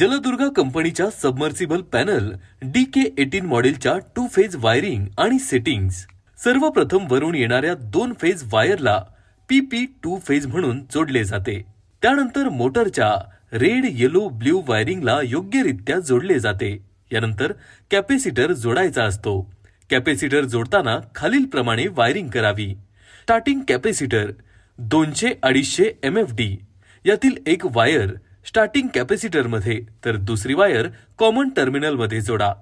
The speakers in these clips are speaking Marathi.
जलदुर्गा कंपनीच्या submersible panel D K eighteen मॉडेलच्या टू फेज वायरिंग आणि सेटिंग्स. सर्वप्रथम वरून येणाऱ्या दोन फेज वायरला पी पी टू फेज म्हणून जोडले जाते. त्यानंतर मोटरच्या रेड येलो ब्ल्यू वायरिंगला योग्यरित्या जोडले जाते. यानंतर कॅपॅसिटर जोडायचा असतो. कॅपॅसिटर जोडताना खालीलप्रमाणे वायरिंग करावी. स्टार्टिंग कॅपॅसिटर दोनशे अडीचशे एम एफ डी. यातील एक वायर स्टार्टिंग कॅपॅसिटरमध्ये तर दुसरी वायर कॉमन टर्मिनलमध्ये जोडा.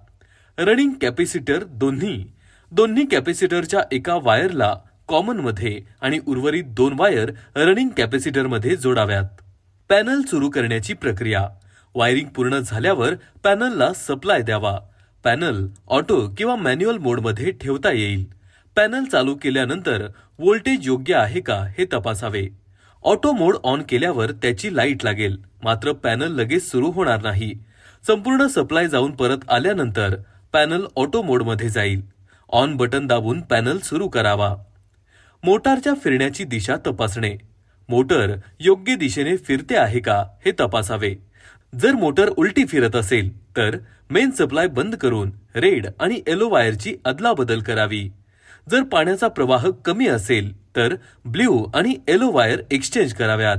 रनिंग कॅपॅसिटर दोन्ही. दोन्ही कॅपॅसिटरच्या एका वायरला कॉमनमध्ये आणि उर्वरित दोन वायर रनिंग कॅपॅसिटरमध्ये जोडाव्यात. पॅनल सुरू करण्याची प्रक्रिया. वायरिंग पूर्ण झाल्यावर पॅनलला सप्लाय द्यावा. पॅनल ऑटो किंवा मॅन्युअल मोडमध्ये ठेवता येईल. पॅनल चालू केल्यानंतर व्होल्टेज योग्य आहे का हे तपासावे. ऑटो मोड ऑन केल्यावर त्याची लाइट लागेल. मात्र पॅनल लगेच सुरू होणार नाही. संपूर्ण सप्लाय जाऊन परत आल्यानंतर पॅनल ऑटो मोडमध्ये जाईल. ऑन बटन दाबून पॅनल सुरू करावा. मोटारच्या फिरण्याची दिशा तपासणे. मोटर योग्य दिशेने फिरते आहे का हे तपासावे. जर मोटर उलटी फिरत असेल तर मेन सप्लाय बंद करून रेड आणि येलो वायरची अदलाबदल करावी. जर पाण्याचा प्रवाह कमी असेल तर ब्ल्यू आणि येलो वायर एक्सचेंज कराव्यात.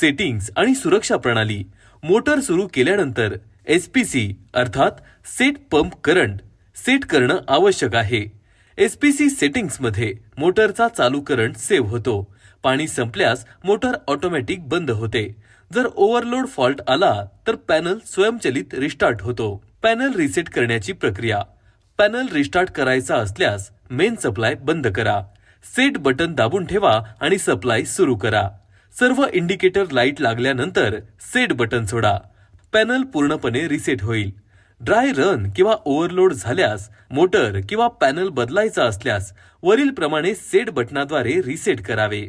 सेटिंग्स आणि सुरक्षा प्रणाली. मोटर सुरू केल्यानंतर एसपीसी अर्थात सेट पंप करंट सेट करणं आवश्यक आहे. एस पी सी सेटिंग्समध्ये मोटरचा चालू करंट सेव्ह होतो. पाणी संपल्यास मोटर ऑटोमॅटिक बंद होते. जर ओव्हरलोड फॉल्ट आला तर पॅनल स्वयंचलित रिस्टार्ट होतो. पॅनल रिसेट करण्याची प्रक्रिया. पॅनल रिस्टार्ट करायचा असल्यास मेन सप्लाय बंद करा. सेट बटन दाबून ठेवा आणि सप्लाय सुरू करा. सर्व इंडिकेटर लाइट लागल्यानंतर सेट बटन सोडा. पॅनल पूर्णपणे रिसेट होईल. ड्राय रन किंवा ओव्हरलोड झाल्यास मोटर किंवा पॅनल बदलायचा असल्यास वरील प्रमाणे सेट बटनाद्वारे रिसेट करावे.